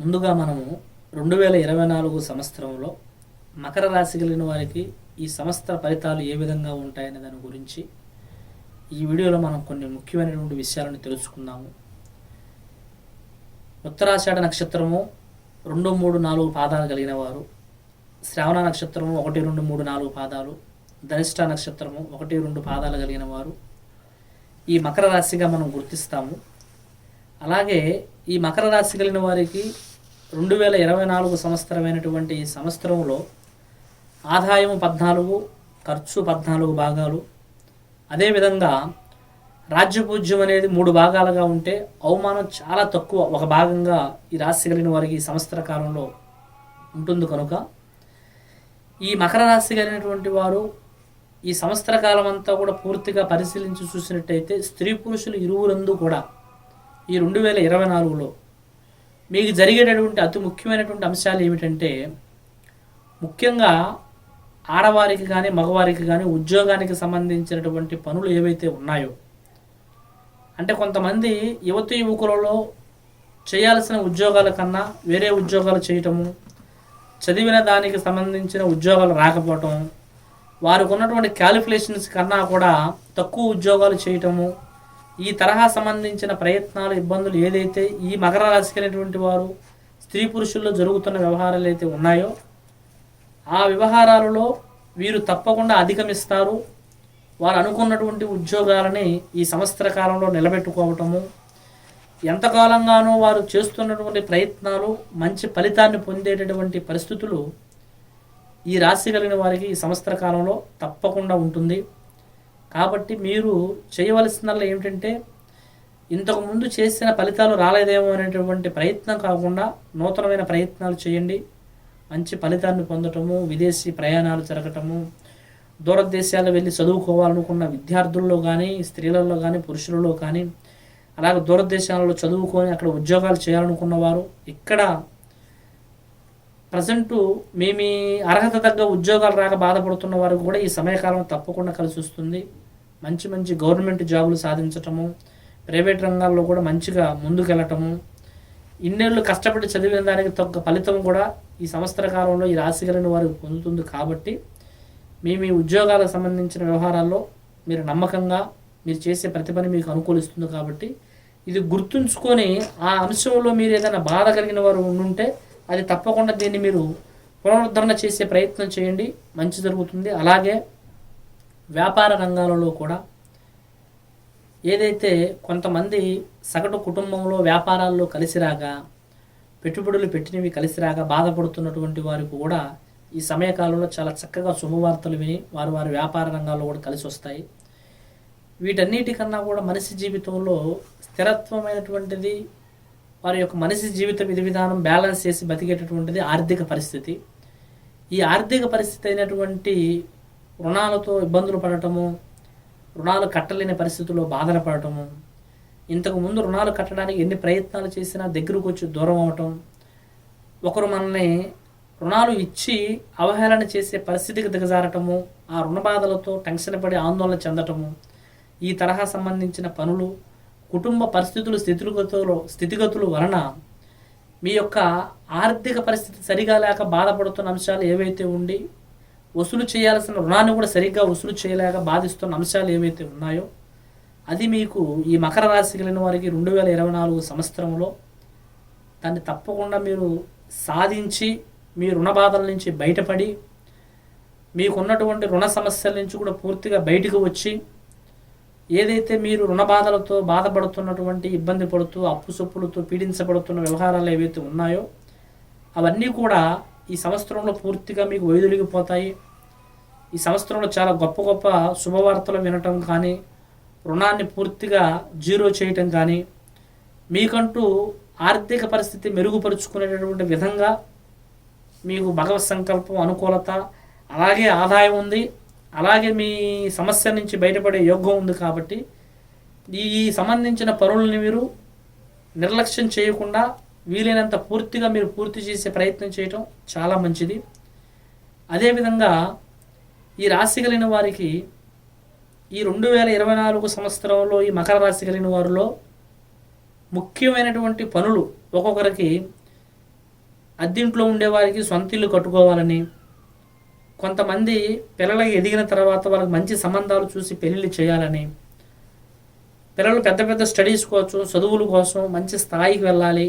ముందుగా మనము రెండు వేల ఇరవై నాలుగు సంవత్సరంలో మకర రాశి కలిగిన వారికి ఈ సంవత్సర ఫలితాలు ఏ విధంగా ఉంటాయనే దాని గురించి ఈ వీడియోలో మనం కొన్ని ముఖ్యమైనటువంటి విషయాలను తెలుసుకుందాము. ఉత్తరాషాఢ నక్షత్రము రెండు మూడు నాలుగు పాదాలు కలిగిన వారు శ్రావణ నక్షత్రము ఒకటి రెండు మూడు నాలుగు పాదాలు ధనిష్ట నక్షత్రము ఒకటి రెండు పాదాలు కలిగిన వారు. ఈ మకర రాశిగా మనం గుర్తిస్తాము. అలాగే ఈ మకర రాశి కలిగిన వారికి రెండు వేల ఇరవై నాలుగు సంవత్సరమైనటువంటి ఈ సంవత్సరంలో ఆదాయం పద్నాలుగు ఖర్చు పద్నాలుగు భాగాలు. అదేవిధంగా రాజ్యపూజ్యం అనేది మూడు భాగాలుగా ఉంటే అవమానం చాలా తక్కువ ఒక భాగంగా ఈ రాశి కలిగిన వారికి ఈ సంవత్సర కాలంలో ఉంటుంది కనుక. ఈ మకర రాశి కలిగినటువంటి వారు ఈ సంవత్సర కాలం అంతా కూడా పూర్తిగా పరిశీలించి చూసినట్టయితే స్త్రీ పురుషులు ఇరువురందు కూడా ఈ రెండు వేల ఇరవై నాలుగులో మీకు జరిగేటటువంటి అతి ముఖ్యమైనటువంటి అంశాలు ఏమిటంటే ముఖ్యంగా ఆడవారికి కానీ మగవారికి కానీ ఉద్యోగానికి సంబంధించినటువంటి పనులు ఏవైతే ఉన్నాయో అంటే కొంతమంది యువతి యువకులలో చేయాల్సిన ఉద్యోగాల కన్నా వేరే ఉద్యోగాలు చేయటము చదివిన దానికి సంబంధించిన ఉద్యోగాలు రాకపోవటం వారికి ఉన్నటువంటి క్యాలిక్యులేషన్స్ కన్నా కూడా తక్కువ ఉద్యోగాలు చేయటము ఈ తరహా సంబంధించిన ప్రయత్నాలు ఇబ్బందులు ఏదైతే ఈ మకర రాశి కలిగినటువంటి వారు స్త్రీ పురుషుల్లో జరుగుతున్న వ్యవహారాలు అయితే ఉన్నాయో ఆ వ్యవహారాలలో వీరు తప్పకుండా అధిగమిస్తారు. వారు అనుకున్నటువంటి ఉద్యోగాలని ఈ సంవత్సర కాలంలో నిలబెట్టుకోవటము ఎంతకాలంగానో వారు చేస్తున్నటువంటి ప్రయత్నాలు మంచి ఫలితాన్ని పొందేటటువంటి పరిస్థితులు ఈ రాశి కలిగిన వారికి ఈ సంవత్సర కాలంలో తప్పకుండా ఉంటుంది. కాబట్టి మీరు చేయవలసినల్లా ఏమిటంటే ఇంతకుముందు చేసిన ఫలితాలు రాలేదేమో అనేటువంటి ప్రయత్నం కాకుండా నూతనమైన ప్రయత్నాలు చేయండి. మంచి ఫలితాన్ని పొందటము విదేశీ ప్రయాణాలు జరగటము దూరదేశాలు వెళ్ళి చదువుకోవాలనుకున్న విద్యార్థుల్లో కానీ స్త్రీలలో కానీ పురుషులలో కానీ అలాగే దూరదేశాలలో చదువుకొని అక్కడ ఉద్యోగాలు చేయాలనుకున్న వారు ఇక్కడ ప్రజెంటు మీ మీ అర్హత తగ్గ ఉద్యోగాలు రాక బాధపడుతున్న వారికి కూడా ఈ సమయకాలం తప్పకుండా కలిసి వస్తుంది. మంచి మంచి గవర్నమెంట్ జాబులు సాధించటము ప్రైవేట్ రంగాల్లో కూడా మంచిగా ముందుకెళ్ళటము ఇన్నేళ్ళు కష్టపడి చదివిన దానికి తగ్గ ఫలితం కూడా ఈ సంవత్సర కాలంలో ఈ రాశిగలను వారు వారికి పొందుతుంది కాబట్టి మీ మీ ఉద్యోగాలకు సంబంధించిన వ్యవహారాల్లో మీరు నమ్మకంగా మీరు చేసే ప్రతి పని మీకు అనుకూలిస్తుంది కాబట్టి ఇది గుర్తుంచుకొని ఆ అంశంలో మీరు ఏదైనా బాధ కలిగిన వారు ఉండుంటే అది తప్పకుండా దీన్ని మీరు పునరుద్ధరణ చేసే ప్రయత్నం చేయండి. మంచి జరుగుతుంది. అలాగే వ్యాపార రంగాలలో కూడా ఏదైతే కొంతమంది సగటు కుటుంబంలో వ్యాపారాల్లో కలిసిరాగా పెట్టుబడులు పెట్టినవి కలిసిరాగా బాధపడుతున్నటువంటి వారికి కూడా ఈ సమయకాలంలో చాలా చక్కగా శుభవార్తలు విని వారు వారి వ్యాపార రంగాల్లో కూడా కలిసి వస్తాయి. వీటన్నిటికన్నా కూడా మనిషి జీవితంలో స్థిరత్వమైనటువంటిది వారి యొక్క మనిషి జీవిత విధి విధానం బ్యాలెన్స్ చేసి బతికేటటువంటిది ఆర్థిక పరిస్థితి. ఈ ఆర్థిక పరిస్థితి అయినటువంటి రుణాలతో ఇబ్బందులు పడటము రుణాలు కట్టలేని పరిస్థితుల్లో బాధలు పడటము ఇంతకు ముందు రుణాలు కట్టడానికి ఎన్ని ప్రయత్నాలు చేసినా దగ్గరకు వచ్చి దూరం అవటం ఒకరు మనల్ని రుణాలు ఇచ్చి అవహేళన చేసే పరిస్థితికి దిగజారటము ఆ రుణ బాధలతో టెన్షన్ పడి ఆందోళన చెందటము ఈ తరహా సంబంధించిన పనులు కుటుంబ పరిస్థితులు స్థితిగతులు స్థితిగతులు వలన మీ యొక్క ఆర్థిక పరిస్థితి సరిగా లేక బాధపడుతున్న అంశాలు ఏవైతే ఉండి వసూలు చేయాల్సిన రుణాన్ని కూడా సరిగ్గా వసూలు చేయలేక బాధిస్తున్న అంశాలు ఏవైతే ఉన్నాయో అది మీకు ఈ మకర రాశి కలిగిన వారికి రెండు వేల ఇరవై నాలుగు సంవత్సరంలో దాన్ని తప్పకుండా మీరు సాధించి మీ రుణ బాధల నుంచి బయటపడి మీకున్నటువంటి రుణ సమస్యల నుంచి కూడా పూర్తిగా బయటకు వచ్చి ఏదైతే మీరు రుణ బాధలతో బాధపడుతున్నటువంటి ఇబ్బంది పడుతూ అప్పు సొప్పులతో పీడించబడుతున్న వ్యవహారాలు ఏవైతే ఉన్నాయో అవన్నీ కూడా ఈ సంవత్సరంలో పూర్తిగా మీకు వైదొలిగిపోతాయి. ఈ సంవత్సరంలో చాలా గొప్ప గొప్ప శుభవార్తలు వినటం కానీ రుణాన్ని పూర్తిగా జీరో చేయటం కానీ మీకంటూ ఆర్థిక పరిస్థితి మెరుగుపరుచుకునేటటువంటి విధంగా మీకు భగవత్ సంకల్పం అనుకూలత అలాగే ఆదాయం ఉంది. అలాగే మీ సమస్య నుంచి బయటపడే యోగం ఉంది కాబట్టి ఈ సంబంధించిన పనులని మీరు నిర్లక్ష్యం చేయకుండా వీలైనంత పూర్తిగా మీరు పూర్తి చేసే ప్రయత్నం చేయటం చాలా మంచిది. అదేవిధంగా ఈ రాశి కలిగిన వారికి ఈ రెండు వేల ఇరవై నాలుగు సంవత్సరంలో ఈ మకర రాశి కలిగిన వారిలో ముఖ్యమైనటువంటి పనులు ఒక్కొక్కరికి అద్దింట్లో ఉండేవారికి సొంత ఇల్లు కట్టుకోవాలని కొంతమంది పిల్లలకి ఎదిగిన తర్వాత వాళ్ళకి మంచి సంబంధాలు చూసి పెళ్ళిళ్ళు చేయాలని పిల్లలు పెద్ద పెద్ద స్టడీస్ కోసం చదువుల కోసం మంచి స్థాయికి వెళ్ళాలి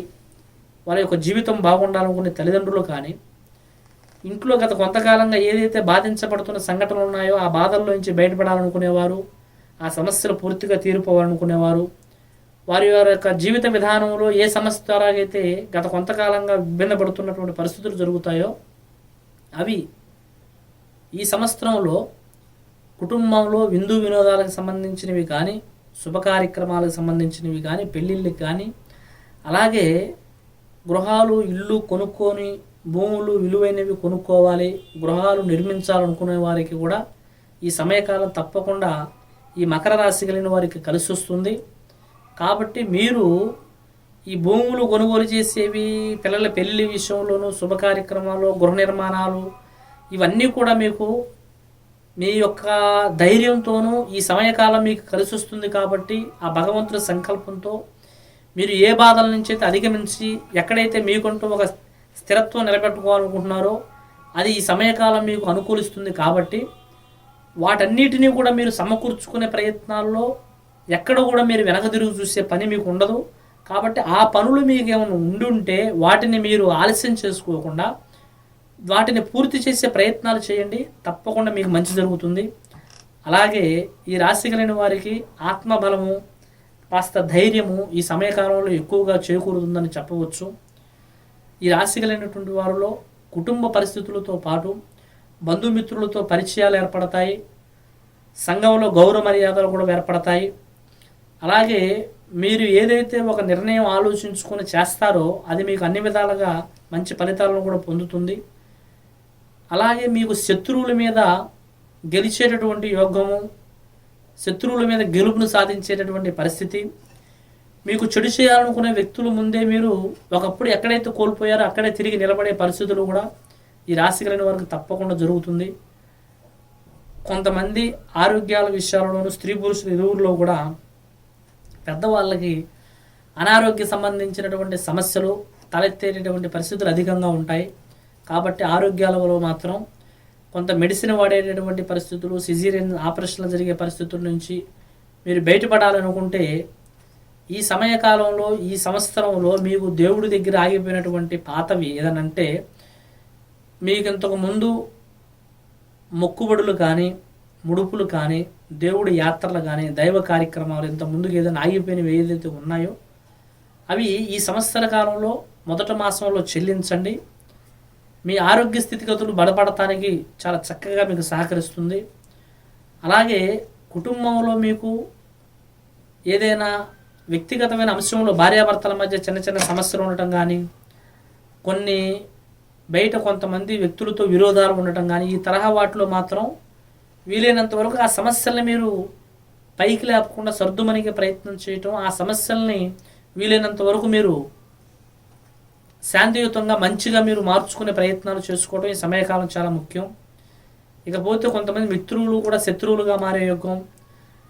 వాళ్ళ యొక్క జీవితం బాగుండాలనుకునే తల్లిదండ్రులు కానీ ఇంట్లో గత కొంతకాలంగా ఏదైతే బాధించబడుతున్న సంఘటనలు ఉన్నాయో ఆ బాధల్లో నుంచి బయటపడాలనుకునేవారు ఆ సమస్యలు పూర్తిగా తీరిపోవాలనుకునేవారు వారి వారి యొక్క జీవిత విధానంలో ఏ సమస్య ద్వారా అయితే గత కొంతకాలంగా ఇబ్బంది పరిస్థితులు జరుగుతాయో అవి ఈ సంవత్సరంలో కుటుంబంలో విందు వినోదాలకు సంబంధించినవి కానీ శుభ కార్యక్రమాలకు సంబంధించినవి కానీ పెళ్ళిళ్ళకి కానీ అలాగే గృహాలు ఇల్లు కొనుక్కొని భూములు విలువైనవి కొనుక్కోవాలి గృహాలు నిర్మించాలనుకునే వారికి కూడా ఈ సమయకాలం తప్పకుండా ఈ మకర రాశి కలిగిన వారికి కలిసి వస్తుంది కాబట్టి మీరు ఈ భూములు కొనుగోలు చేసేవి పిల్లల పెళ్ళి విషయంలోనూ శుభ కార్యక్రమాలు గృహ నిర్మాణాలు ఇవన్నీ కూడా మీకు మీ యొక్క ధైర్యంతోనూ ఈ సమయకాలం మీకు కలిసి వస్తుంది కాబట్టి ఆ భగవంతుడి సంకల్పంతో మీరు ఏ బాధల నుంచి అయితే అధిగమించి ఎక్కడైతే మీకుంటూ ఒక స్థిరత్వం నిలబెట్టుకోవాలనుకుంటున్నారో అది ఈ సమయకాలం మీకు అనుకూలిస్తుంది కాబట్టి వాటన్నిటినీ కూడా మీరు సమకూర్చుకునే ప్రయత్నాల్లో ఎక్కడ కూడా మీరు వెనక తిరుగు చూసే పని మీకు ఉండదు. కాబట్టి ఆ పనులు మీకు ఏమైనా ఉండి ఉంటే వాటిని మీరు ఆలస్యం చేసుకోకుండా వాటిని పూర్తి చేసే ప్రయత్నాలు చేయండి. తప్పకుండా మీకు మంచి జరుగుతుంది. అలాగే ఈ రాశి కలిగిన వారికి ఆత్మబలము కాస్త ధైర్యము ఈ సమయకాలంలో ఎక్కువగా చేకూరుతుందని చెప్పవచ్చు. ఈ రాశి కలిగినటువంటి వారిలో కుటుంబ పరిస్థితులతో పాటు బంధుమిత్రులతో పరిచయాలు ఏర్పడతాయి. సంఘంలో గౌరవ మర్యాదలు కూడా ఏర్పడతాయి. అలాగే మీరు ఏదైతే ఒక నిర్ణయం ఆలోచించుకొని చేస్తారో అది మీకు అన్ని విధాలుగా మంచి ఫలితాలను కూడా పొందుతుంది. అలాగే మీకు శత్రువుల మీద గెలిచేటటువంటి యోగము శత్రువుల మీద గెలుపును సాధించేటటువంటి పరిస్థితి. మీకు చెడు చేయాలనుకునే వ్యక్తులు ముందే మీరు ఒకప్పుడు ఎక్కడైతే కోల్పోయారో అక్కడే తిరిగి నిలబడే పరిస్థితులు కూడా ఈ రాశి కలిగిన వారికి తప్పకుండా జరుగుతుంది. కొంతమంది ఆరోగ్యాల విషయాలలోనూ స్త్రీ పురుషుల ఇరువుల్లో కూడా పెద్దవాళ్ళకి అనారోగ్య సంబంధించినటువంటి సమస్యలు తలెత్తేటటువంటి పరిస్థితులు అధికంగా ఉంటాయి. కాబట్టి ఆరోగ్యాలలో మాత్రం కొంత మెడిసిన్ వాడేటటువంటి పరిస్థితులు సిజీరియన్ ఆపరేషన్లు జరిగే పరిస్థితుల నుంచి మీరు బయటపడాలనుకుంటే ఈ సమయకాలంలో ఈ సంవత్సరంలో మీకు దేవుడి దగ్గర ఆగిపోయినటువంటి పాతవి ఏదనంటే మీకు ఇంతకు ముందు మొక్కుబడులు కానీ ముడుపులు కానీ దేవుడి యాత్రలు కానీ దైవ కార్యక్రమాలు ఇంత ముందుకు ఏదైనా ఆగిపోయినవి ఏదైతే ఉన్నాయో అవి ఈ సంవత్సర కాలంలో మొదటి మాసంలో చెల్లించండి. మీ ఆరోగ్య స్థితిగతులు బలపడటానికి చాలా చక్కగా మీకు సహకరిస్తుంది. అలాగే కుటుంబంలో మీకు ఏదైనా వ్యక్తిగతమైన అంశంలో భార్యాభర్తల మధ్య చిన్న చిన్న సమస్యలు ఉండటం కానీ కొన్ని బయట కొంతమంది వ్యక్తులతో విరోధాలు ఉండటం కానీ ఈ తరహా వాటిలో మాత్రం వీలైనంత వరకు ఆ సమస్యల్ని మీరు పైకి లేపకుండా సర్దుమనిగే ప్రయత్నం చేయటం ఆ సమస్యల్ని వీలైనంత వరకు మీరు శాంతియుతంగా మంచిగా మీరు మార్చుకునే ప్రయత్నాలు చేసుకోవడం ఈ సమయకాలం చాలా ముఖ్యం. ఇకపోతే కొంతమంది మిత్రులు కూడా శత్రువులుగా మారే యుగం.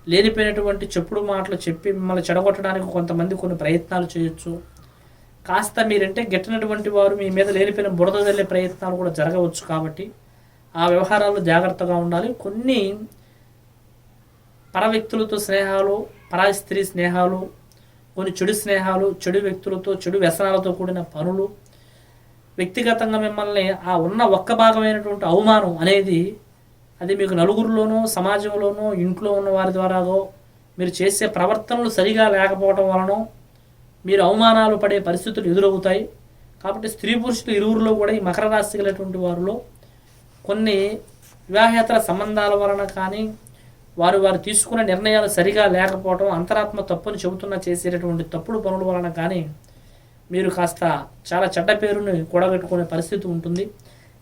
లేనిపోయినటువంటి చెప్పుడు మాటలు చెప్పి మిమ్మల్ని చెడగొట్టడానికి కొంతమంది కొన్ని ప్రయత్నాలు చేయొచ్చు. కాస్త మీరంటే గెట్టినటువంటి వారు మీ మీద లేనిపోయిన బురద వెళ్ళే ప్రయత్నాలు కూడా జరగవచ్చు కాబట్టి ఆ వ్యవహారాల్లో జాగ్రత్తగా ఉండాలి. కొన్ని పర వ్యక్తులతో స్నేహాలు పరాయి స్త్రీ స్నేహాలు కొన్ని చెడు స్నేహాలు చెడు వ్యక్తులతో చెడు వ్యసనాలతో కూడిన పనులు వ్యక్తిగతంగా మిమ్మల్ని ఆ ఉన్న ఒక్క భాగమైనటువంటి అవమానం అనేది అది మీకు నలుగురిలోనూ సమాజంలోనూ ఇంట్లో ఉన్న వారి ద్వారాగో మీరు చేసే ప్రవర్తనలు సరిగా లేకపోవడం వలన మీరు అవమానాలు పడే పరిస్థితులు ఎదురవుతాయి. కాబట్టి స్త్రీ పురుషులు ఇరువురిలో కూడా ఈ మకర రాశి కలిగినటువంటి వారిలో కొన్ని వివాహేతర సంబంధాల వలన కానీ వారు వారు తీసుకున్న నిర్ణయాలు సరిగా లేకపోవడం అంతరాత్మ తప్పుని చెబుతున్న చేసేటటువంటి తప్పుడు పనుల వలన కానీ మీరు కాస్త చాలా చెడ్డ పేరుని కూడగట్టుకునే పరిస్థితి ఉంటుంది.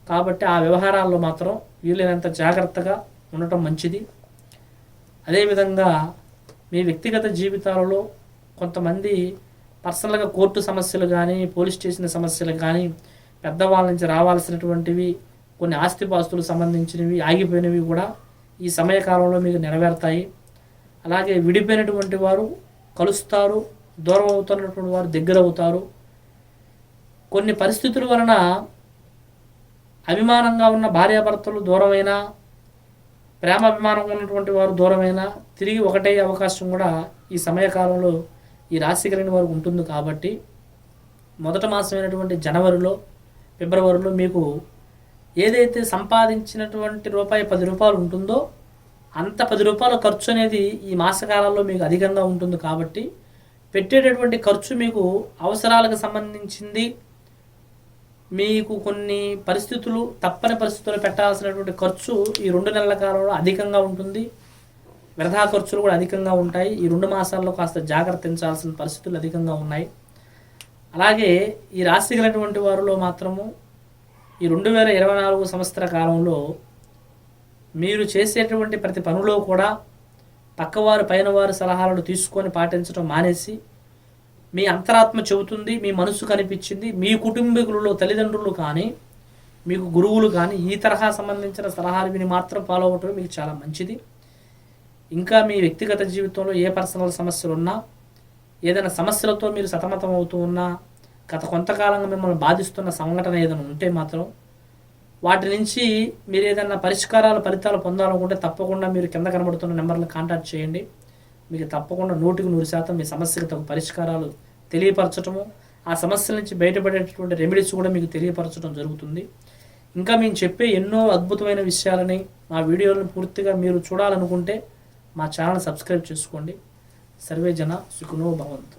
కాబట్టి ఆ వ్యవహారాల్లో మాత్రం వీలైనంత జాగ్రత్తగా ఉండటం మంచిది. అదేవిధంగా మీ వ్యక్తిగత జీవితాలలో కొంతమంది పర్సనల్గా కోర్టు సమస్యలు కానీ పోలీస్ స్టేషన్ సమస్యలు కానీ పెద్దవాళ్ళ నుంచి రావాల్సినటువంటివి కొన్ని ఆస్తిపాస్తులకు సంబంధించినవి ఆగిపోయినవి కూడా ఈ సమయకాలంలో మీకు నెరవేరుతాయి. అలాగే విడిపోయినటువంటి వారు కలుస్తారు. దూరం అవుతున్నటువంటి వారు దగ్గర అవుతారు. కొన్ని పరిస్థితుల వలన అభిమానంగా ఉన్న భార్యాభర్తలు దూరమైనా ప్రేమ అభిమానం ఉన్నటువంటి వారు దూరమైనా తిరిగి ఒకటే అవకాశం కూడా ఈ సమయకాలంలో ఈ రాశి కలిగిన వారికి ఉంటుంది కాబట్టి మొదటి మాసమైనటువంటి జనవరిలో ఫిబ్రవరిలో మీకు ఏదైతే సంపాదించినటువంటి రూపాయి పది రూపాయలు ఉంటుందో అంత పది రూపాయల ఖర్చు అనేది ఈ మాసకాలంలో మీకు అధికంగా ఉంటుంది కాబట్టి పెట్టేటటువంటి ఖర్చు మీకు అవసరాలకు సంబంధించింది. మీకు కొన్ని పరిస్థితులు తప్పని పరిస్థితులు పెట్టాల్సినటువంటి ఖర్చు ఈ రెండు నెలల కాలంలో అధికంగా ఉంటుంది. వ్యర్థా ఖర్చులు కూడా అధికంగా ఉంటాయి. ఈ రెండు మాసాల్లో కాస్త జాగ్రత్తించాల్సిన పరిస్థితులు అధికంగా ఉన్నాయి. అలాగే ఈ రాశి కలిగినటువంటి వారిలో మాత్రము ఈ రెండు వేల ఇరవై నాలుగు సంవత్సర కాలంలో మీరు చేసేటువంటి ప్రతి పనిలో కూడా పక్కవారు పైన వారి సలహాలను తీసుకొని పాటించడం మానేసి మీ అంతరాత్మ చెబుతుంది మీ మనసు కనిపించింది మీ కుటుంబీకులలో తల్లిదండ్రులు కానీ మీకు గురువులు కానీ ఈ తరహా సంబంధించిన సలహాలు విని మాత్రం ఫాలో అవ్వటం మీకు చాలా మంచిది. ఇంకా మీ వ్యక్తిగత జీవితంలో ఏ పర్సనల్ సమస్యలు ఉన్నా ఏదైనా సమస్యలతో మీరు సతమతం అవుతూ ఉన్నా గత కొంతకాలంగా మిమ్మల్ని బాధిస్తున్న సంఘటన ఏదైనా ఉంటే మాత్రం వాటి నుంచి మీరు ఏదైనా పరిష్కారాలు ఫలితాలు పొందాలనుకుంటే తప్పకుండా మీరు కింద కనబడుతున్న నెంబర్లు కాంటాక్ట్ చేయండి. మీకు తప్పకుండా నూటికి నూరు శాతం మీ సమస్యకు తగు పరిష్కారాలు తెలియపరచటము ఆ సమస్యల నుంచి బయటపడేటటువంటి రెమెడీస్ కూడా మీకు తెలియపరచడం జరుగుతుంది. ఇంకా మేము చెప్పే ఎన్నో అద్భుతమైన విషయాలని మా వీడియోలను పూర్తిగా మీరు చూడాలనుకుంటే మా ఛానల్ సబ్స్క్రైబ్ చేసుకోండి. సర్వే జన సుఖనో భవంతు.